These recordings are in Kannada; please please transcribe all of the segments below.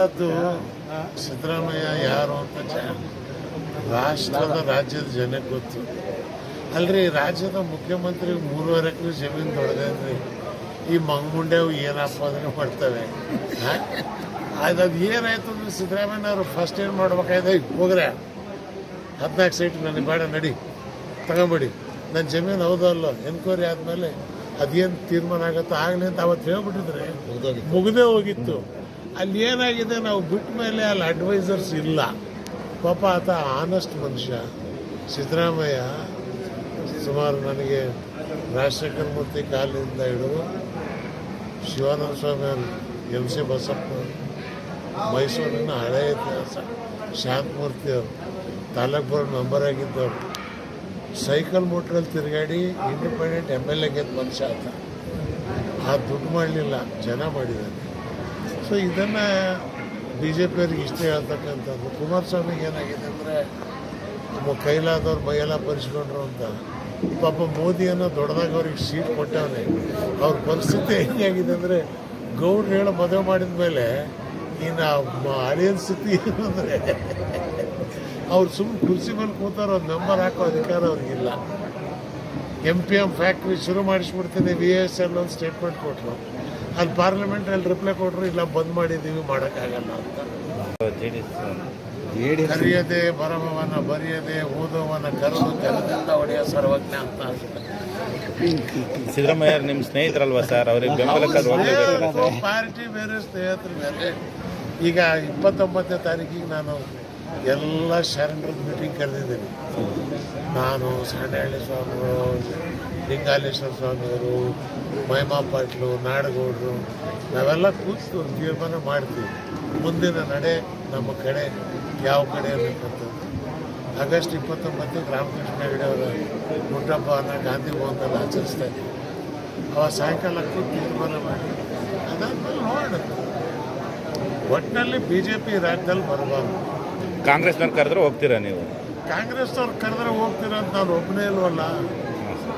ಅದು ಸಿದ್ದರಾಮಯ್ಯ ಯಾರು ಅಂತ ರಾಷ್ಟ್ರದ ರಾಜ್ಯದ ಜನಕ್ಕೆ ಗೊತ್ತು. ಅಲ್ರಿ ರಾಜ್ಯದ ಮುಖ್ಯಮಂತ್ರಿ ಮೂರುವರೆ ಎಕರೆ ಜಮೀನು ದೊಡ್ಡದೇನ್ರಿ ಈ ಮಂಗುಂಡೆವು ಏನಪ್ಪ ಆಪಾದನೆ ಮಾಡ್ತವೆ? ಅದು ಅದು ಏನಾಯ್ತು ಅಂದ್ರೆ ಸಿದ್ದರಾಮಯ್ಯನವರು ಫಸ್ಟ್ ಏನು ಮಾಡ್ಬೇಕಾಯ್ತು "ಏಯ್, ಹೋಗ್ರೆ. ಹದಿನಾಲ್ಕು ಸೀಟ್ ನನಗೆ ಬೇಡ ನಡಿ. ತಗೊಂಬಿಡಿ. ನನ್ನ ಜಮೀನು ಹೌದಲ್ಲ ಎನ್ಕ್ವೈರಿ ಆದಮೇಲೆ ಅದೇನು ತೀರ್ಮಾನ ಆಗುತ್ತೋ ಆಗಲಿ ಅಂತ ಅವತ್ತು ಹೇಳ್ಬಿಟ್ಟಿದ್ರೆ ಮುಗ್ದೇ ಹೋಗಿತ್ತು. ಅಲ್ಲಿ ಏನಾಗಿದೆ, ನಾವು ಬಿಟ್ಟ ಮೇಲೆ ಅಲ್ಲಿ ಅಡ್ವೈಸರ್ಸ್ ಇಲ್ಲ. ಪಾಪ ಆತ ಆನೆಸ್ಟ್ ಮನುಷ್ಯ. ಸಿದ್ದರಾಮಯ್ಯ ಸುಮಾರು ನನಗೆ ರಾಜಶೇಖರ ಮೂರ್ತಿ ಕಾಲದಿಂದ ಹಿಡಿದು ಶಿವಾನಂದ ಸ್ವಾಮಿ ಎಲ್ ಸಿ ಬಸಪ್ಪ ಮೈಸೂರಿನ ಹಳೆಯ ಇತಿಹಾಸ ಶಾಂತಮೂರ್ತಿ ಅವರು, ತಾಲೂಕು ಬೋರ್ಡ್ ಮೆಂಬರ್ ಆಗಿದ್ದವರು, ಸೈಕಲ್ ಮೋಟ್ರಲ್ಲಿ ತಿರುಗಾಡಿ ಇಂಡಿಪೆಂಡೆಂಟ್ ಎಂ ಎಲ್ ಎ ಮನುಷ್ಯ ಆತ. ಆ ದುಡ್ಡು ಮಾಡಲಿಲ್ಲ, ಜನ ಮಾಡಿದ್ದಾನೆ ಸೊ ಇದನ್ನು ಬಿ ಜೆ ಪಿಯವರಿಗೆ ಇಷ್ಟ ಹೇಳ್ತಕ್ಕಂಥದ್ದು ಕುಮಾರಸ್ವಾಮಿಗೆ ಏನಾಗಿದೆ ಅಂದರೆ ನಮ್ಮ ಕೈಲಾದವ್ರು ಮೈಯೆಲ್ಲ ಪರಿಸ್ಕೊಂಡ್ರು ಅಂತ. ಪಾಪ ಮೋದಿಯನ್ನು ದೊಡ್ಡದಾಗ ಅವ್ರಿಗೆ ಸೀಟ್ ಕೊಟ್ಟವನೆ ಅವ್ರ ಪರಿಸ್ಥಿತಿ ಹೆಂಗಾಗಿದೆ ಅಂದರೆ, ಗೌಡ್ರು ಹೇಳೋ ಮದುವೆ ಮಾಡಿದ ಮೇಲೆ ಇನ್ನು ಆಡಿಯನ್ಸ್ ಸ್ಥಿತಿ ಏನಂದರೆ ಅವ್ರು ಸುಮ್ಮನೆ ಕುರ್ಸಿ ಮೇಲೆ ಕೂತಾರ ಒಂದು ನಂಬರ್ ಹಾಕೋ ಅಧಿಕಾರ ಅವ್ರಿಗಿಲ್ಲ ಎಂ ಪಿ ಎಂ ಫ್ಯಾಕ್ಟ್ರಿ ಶುರು ಮಾಡಿಸ್ಬಿಡ್ತೀನಿ ವಿ ಎಸ್ ಎಲ್ ಒಂದು ಸ್ಟೇಟ್ಮೆಂಟ್ ಕೊಟ್ಟರು ಅಲ್ಲಿ ಪಾರ್ಲಿಮೆಂಟಲ್ಲಿ ರಿಪ್ಲೈ ಕೊಟ್ಟರು ಇಲ್ಲ ಬಂದ್ ಮಾಡಿದ್ದೀವಿ ಮಾಡೋಕ್ಕಾಗಲ್ಲ ಅಂತ. ಕರೆಯದೆ ಬರಮವನ ಬರೆಯದೆ ಓದೋವನ ಕರೆದು ಕೆಲದಿಂದ ಹೊಡೆಯ ಸರ್ವಜ್ಞ ಅಂತ ಸಿದ್ದರಾಮಯ್ಯ ನಿಮ್ಮ ಸ್ನೇಹಿತರಲ್ವಾ ಸರ್? ಅವ್ರಿಗೆ ಸರ್ ಪಾರ್ಟಿ ಬೇರೆ ಸ್ನೇಹಿತರು ಬೇರೆ. ಈಗ ಇಪ್ಪತ್ತೊಂಬತ್ತನೇ ತಾರೀಕಿಗೆ ನಾನು ಎಲ್ಲ ಶರಣರ ಮೀಟಿಂಗ್ ಕರೆದಿದ್ದೀನಿ. ನಾನು ಸಾಣಹಳ್ಳಿ ಸ್ವಾಮಿಗಳು ಲಿಂಗಾಲೇಶ್ವರ ಸ್ವಾಮಿಯವರು ಮಹಿಮಾ ಪಾಟ್ಲು ನಾಡಗೌಡರು ನಾವೆಲ್ಲ ಕೂತು ತೀರ್ಮಾನ ಮಾಡ್ತೀವಿ. ಮುಂದಿನ ನಡೆ ನಮ್ಮ ಕಡೆ ಯಾವ ಕಡೆ ಇರಬೇಕಂತ ಆಗಸ್ಟ್ ಇಪ್ಪತ್ತೊಂಬತ್ತು ರಾಮಕೃಷ್ಣ ಹೆಗಡೆ ಅವರ ಹುಟ್ಟಹಬ್ಬವನ್ನು ಗಾಂಧಿ ಭವನದಲ್ಲಿ ಆಚರಿಸ್ತಾ ಇದ್ದೀವಿ. ಅವ ಸಾಯಂಕಾಲ ಕೂತು ತೀರ್ಮಾನ ಮಾಡಿ ಅದಾದ್ಮೇಲೆ ನೋಡೋಣ. ಒಟ್ಟಿನಲ್ಲಿ ಬಿ ಜೆ ಪಿ ರಾಜ್ಯದಲ್ಲಿ ಬರಬಾರ್ದು. ಕಾಂಗ್ರೆಸ್ನವ್ರು ಕರೆದ್ರೆ ಹೋಗ್ತೀರಾ ನೀವು? ಕಾಂಗ್ರೆಸ್ನವ್ರು ಕರೆದ್ರೆ ಹೋಗ್ತೀರಾ ಅಂತ ನಾನು ಒಬ್ಬನೇ ಇಲ್ವಲ್ಲ?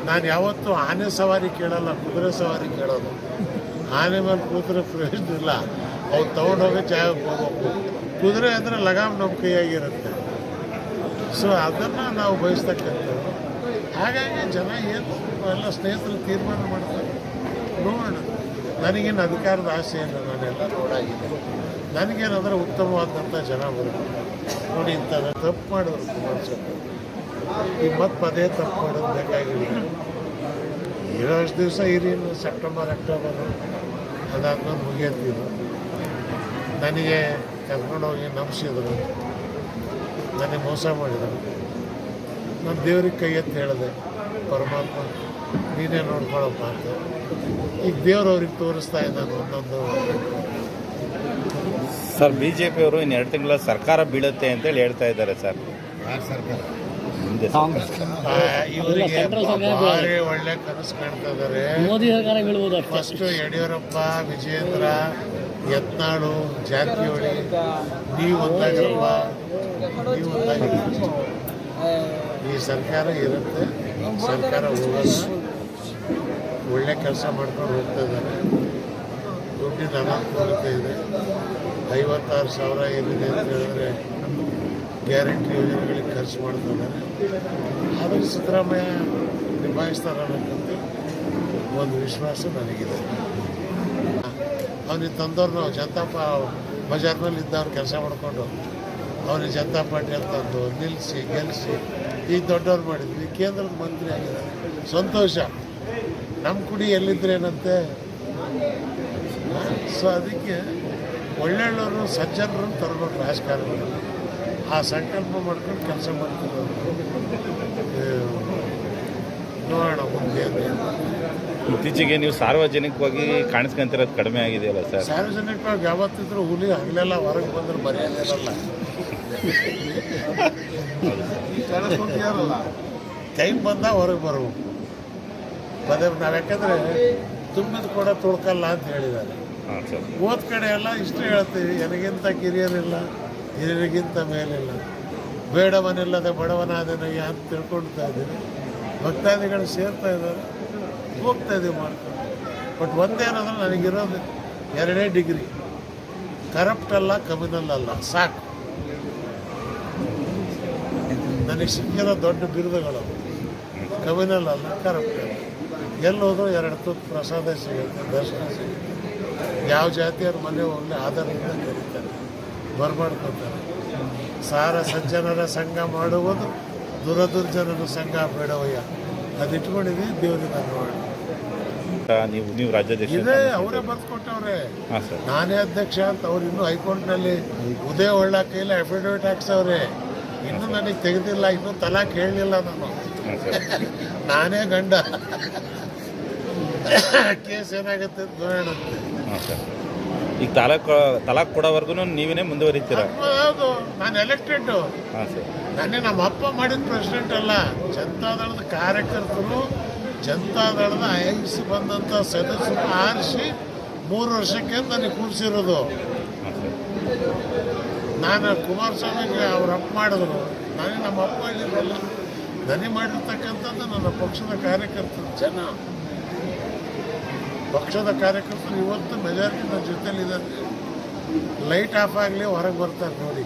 ನಾನು ಯಾವತ್ತೂ ಆನೆ ಸವಾರಿ ಕೇಳಲ್ಲ, ಕುದುರೆ ಸವಾರಿ ಕೇಳೋದು. ಆನೆ ಮೇಲೆ ಕುದುರೆ ಪ್ರಯೋಜನ ಇಲ್ಲ. ಅವ್ರು ತೊಗೊಂಡೋಗಿ ಜಾಗಕ್ಕೆ ಹೋಗ್ಬೇಕು. ಕುದುರೆ ಅಂದರೆ ಲಗಾಮ್ ನಮ್ಮ ಕೈಯಾಗಿರುತ್ತೆ. ಸೊ ಅದನ್ನು ನಾವು ಬಯಸ್ತಕ್ಕಂಥದ್ದು. ಹಾಗಾಗಿ ಜನ ಏನು ಎಲ್ಲ ಸ್ನೇಹಿತರು ತೀರ್ಮಾನ ಮಾಡ್ತಾರೆ. ನೋಡೋಣ. ನನಗೇನು ಅಧಿಕಾರದ ಆಸೆ ನಾನೆಲ್ಲ ನೋಡಾಗಿದೆ. ನನಗೇನಾದ್ರೆ ಉತ್ತಮವಾದಂಥ ಜನ ಬರಬೇಕು. ನೋಡಿ ಇಂಥದ್ದು ತಪ್ಪು ಮಾಡೋರು ಕುಮಾರಸ್ವಾಮಿ. ಈಗ ಮತ್ತೆ ಪದೇ ತಪ್ಪು ಮಾಡೋದು ಬೇಕಾಗಿಲ್ಲ ಇರೋಷ್ಟು ದಿವಸ ಇರಿ ಸೆಪ್ಟೆಂಬರ್ ಅಕ್ಟೋಬರು ಅದಾದ್ಮೇಲೆ ಮುಗಿಯತ್ತಿದ್ರು ನನಗೆ ಕರ್ಕೊಂಡೋಗಿ ನಂಬಿಸಿದ್ರು. ನನಗೆ ಮೋಸ ಮಾಡಿದರು. ನಾನು ದೇವ್ರಿಗೆ ಕೈ ಎತ್ತಿ ಹೇಳಿದೆ ಪರಮಾತ್ಮ ನೀನೇ ನೋಡ್ಕೊಳಪ್ಪ ಅಂತ. ಈಗ ದೇವ್ರು ಅವ್ರಿಗೆ ತೋರಿಸ್ತಾ ಇದ್ದಾನೆ ಒಂದೊಂದು. ಸರ್ ಬಿ ಜೆ ಪಿಯವರು ಇನ್ನು ಎರಡು ತಿಂಗಳ ಸರ್ಕಾರ ಬೀಳುತ್ತೆ ಅಂತೇಳಿ ಹೇಳ್ತಾ ಇದ್ದಾರೆ ಸರ್. ಯಾರು ಆ, ಇವರಿಗೆ ಭಾರಿ ಒಳ್ಳೆ ಕನಸು ಕಾಣ್ತಾ ಇದ್ದಾರೆ ಮೋದಿ ಸರ್ಕಾರ ಬೀಳ್ಬೋದು ಫಸ್ಟ್ ಯಡಿಯೂರಪ್ಪ ವಿಜೇಂದ್ರ ಯತ್ನಾಳು ಜಾರಕಿಹೊಳಿ ನೀವು ಒಂದಾಗಿರಪ್ಪ. ನೀವು ಒಂದಾಗಿರಪ್ಪ. ಈ ಸರ್ಕಾರ ಇರುತ್ತೆ. ಸರ್ಕಾರ ಹೋಗಲ್ಲ. ಒಳ್ಳೆ ಕೆಲಸ ಮಾಡ್ಕೊಂಡು ಹೋಗ್ತಾ ಇದ್ದಾರೆ ದುಡ್ಡಿನ ಅನಾನುಕೂಲತೆ ಇದೆ. ಐವತ್ತಾರು ಸಾವಿರ ಏನಿದೆ ಅಂತ ಹೇಳಿದ್ರೆ ಗ್ಯಾರಂಟಿ ಯೋಜನೆಗಳಿಗೆ ಖರ್ಚು ಮಾಡ್ತಿದ್ದಾರೆ ಆದರೆ ಸಿದ್ದರಾಮಯ್ಯ ನಿಭಾಯಿಸ್ತಾರೆ ಅನ್ನೋಕ್ಕಂತ ಒಂದು ವಿಶ್ವಾಸ ನನಗಿದೆ. ಅವನಿಗೆ ತಂದವ್ರು ನಾವು ಜನತಾ ಪಾ ಬಜಾರ್ನಲ್ಲಿ ಇದ್ದವ್ರು ಕೆಲಸ ಮಾಡಿಕೊಂಡು ಅವನಿಗೆ ಜನತಾ ಪಾರ್ಟಿ ಅಂತಂದು ನಿಲ್ಲಿಸಿ, ಗೆಲ್ಲಿಸಿ, ಈ ದೊಡ್ಡವ್ರು ಮಾಡಿದ್ವಿ. ಕೇಂದ್ರದ ಮಂತ್ರಿ ಆಗಿದ್ದಾರೆ. ಸಂತೋಷ. ನಮ್ಮ ಕುಡಿ ಎಲ್ಲಿದ್ರೇನಂತೆ ಸೊ ಅದಕ್ಕೆ ಒಳ್ಳೊಳ್ಳೆಯವರು ಸಜ್ಜನರನ್ನು ತರಬೇಕು ರಾಜಕಾರಣದಲ್ಲಿ ಆ ಸಂಕಲ್ಪ ಮಾಡ್ಕೊಂಡು ಕೆಲಸ ಮಾಡ್ತಿರೋದು. ನೋಡೋಣ ಮುಂದೆ ಇತ್ತೀಚೆಗೆ ನೀವು ಸಾರ್ವಜನಿಕವಾಗಿ ಕಾಣಿಸ್ಕೊಂತಿರೋದು ಕಡಿಮೆ ಆಗಿದೆಯಲ್ಲ ಸರ್? ಸಾರ್ವಜನಿಕವಾಗಿ ಯಾವತ್ತಿದ್ರು ಹುಲಿ ಹಗಲೆಲ್ಲ ಹೊರಗೆ ಬಂದ್ರೆ ಮರ್ಯಾದಿರಲ್ಲ ಟೈಮ್ ಬಂದಾಗ ಹೊರಗೆ ಬರಬೇಕು. ಪದೇ ನಾವು ಯಾಕಂದ್ರೆ ತುಂಬಿದ ಕೂಡ ತುಳ್ಕಲ್ಲ ಅಂತ ಹೇಳಿದ್ದಾರೆ. ಓದ್ ಕಡೆ ಎಲ್ಲ ಇಷ್ಟು ಹೇಳ್ತೀವಿ ನನಗಿಂತ ಕಿರಿಯರಿಲ್ಲ. ಹಿರಿಯರಿಗಿಂತ ಮೇಲಿಲ್ಲ. ಬೇಡವನಿಲ್ಲದೆ ಬಡವನಾದನಿಗೆ ಅಂತ ತಿಳ್ಕೊಳ್ತಾ ಇದ್ದೀನಿ. ಭಕ್ತಾದಿಗಳು ಸೇರ್ತಾ ಇದ್ದಾರೆ. ಹೋಗ್ತಾ ಇದ್ದೀವಿ ಮಾಡ್ಕೊಂಡು. ಬಟ್ ಒಂದೇನಂದ್ರೆ ನನಗಿರೋದು ಎರಡೇ ಡಿಗ್ರಿ ಕರಪ್ಟ್ ಅಲ್ಲ ಕಮ್ಯುನಲ್ ಅಲ್ಲ. ಸಾಕು. ನನಗೆ ಸಿಕ್ಕಿರೋ ದೊಡ್ಡ ಬಿರುದುಗಳು ಕಮಿನಲ್ ಅಲ್ಲ ಕರಪ್ಟ್ ಅಲ್ಲ. ಎಲ್ಲೋದ್ರೂ ಎರಡು ತುತ್ತು ಪ್ರಸಾದ ಸಿಗುತ್ತೆ, ದರ್ಶನ ಸಿಗುತ್ತೆ. ಯಾವ ಜಾತಿಯವ್ರ ಮನೆ ಹೋಗಲಿ, ಆಧಾರದಿಂದ ಕರೀತಾರೆ. ಬರ್ಮಾಡ್ಕೊತಾರೆ ಸಾರ ಸಜ್ಜನರ ಸಂಘ ಮಾಡುವುದು ದುರದುರ್ಜನರ ಸಂಘ ಬೇಡವಯ್ಯ. ಅದಿಟ್ಕೊಂಡಿದ್ವಿ ದೇವರಿಗೆ ನೋಡಿ. ನೀವು ನೀವು ರಾಜ್ಯಾಧ್ಯಕ್ಷ ಇದೇ ಅವರೇ ಬರ್ಕೊಟ್ಟವ್ರೆ. ನಾನೇ ಅಧ್ಯಕ್ಷ ಅಂತ ಅವ್ರು ಇನ್ನೂ ಹೈಕೋರ್ಟ್ನಲ್ಲಿ ಉದಯ ಒಳ್ಳ ಕೈಲಿ ಅಫಿಡವಿಟ್ ಹಾಕ್ಸವ್ರೆ. ಇನ್ನೂ ನನಗೆ ತೆಗೆದಿಲ್ಲ ಇನ್ನೂ ತಲಾಖ್ ಹೇಳಲಿಲ್ಲ ನಾನು. ನಾನೇ ಗಂಡ. ಕೇಸ್ ಏನಾಗುತ್ತೆ ಅಂತ ನೋಡೋಣ ಈಗ ತಲಾಕ್ ತಲಾಕ್ ಕೊಡೋವರೆಗೂ ನೀವೇ ಮುಂದುವರಿತೀರಾ? ಹೌದು ನಾನು ಎಲೆಕ್ಟೆಡ್ ಹಾಂ ಸರ್. ನಾನೇ ನಮ್ಮ ಅಪ್ಪ ಮಾಡಿದ ಪ್ರೆಸಿಡೆಂಟ್ ಅಲ್ಲ ಜನತಾದಳದ ಕಾರ್ಯಕರ್ತರು ಜನತಾದಳದ ಅಹಿಂಸಿ ಬಂದಂಥ ಸದಸ್ಯರು ಆರಿಸಿ ಮೂರು ವರ್ಷಕ್ಕೆ ನನಗೆ ಕೂರಿಸಿರೋದು. ನಾನು ಕುಮಾರಸ್ವಾಮಿಗೆ ಅವ್ರ ಅಪ್ಪ ಮಾಡಿದ್ರು. ನಾನೇ ನಮ್ಮ ಅಪ್ಪ ಹೇಳಿದ್ರಲ್ಲ ನನಗೆ ಮಾಡಿರ್ತಕ್ಕಂಥದ್ದು ನನ್ನ ಪಕ್ಷದ ಕಾರ್ಯಕರ್ತರು ಜನ. ಪಕ್ಷದ ಕಾರ್ಯಕರ್ತರು ಇವತ್ತು ಮೆಜಾರಿಟಿ ನನ್ನ ಜೊತೆಲಿದ್ದಾರೆ. ಲೈಟ್ ಆಫ್ ಆಗಲಿ ಹೊರಗೆ ಬರ್ತಾರೆ ನೋಡಿ.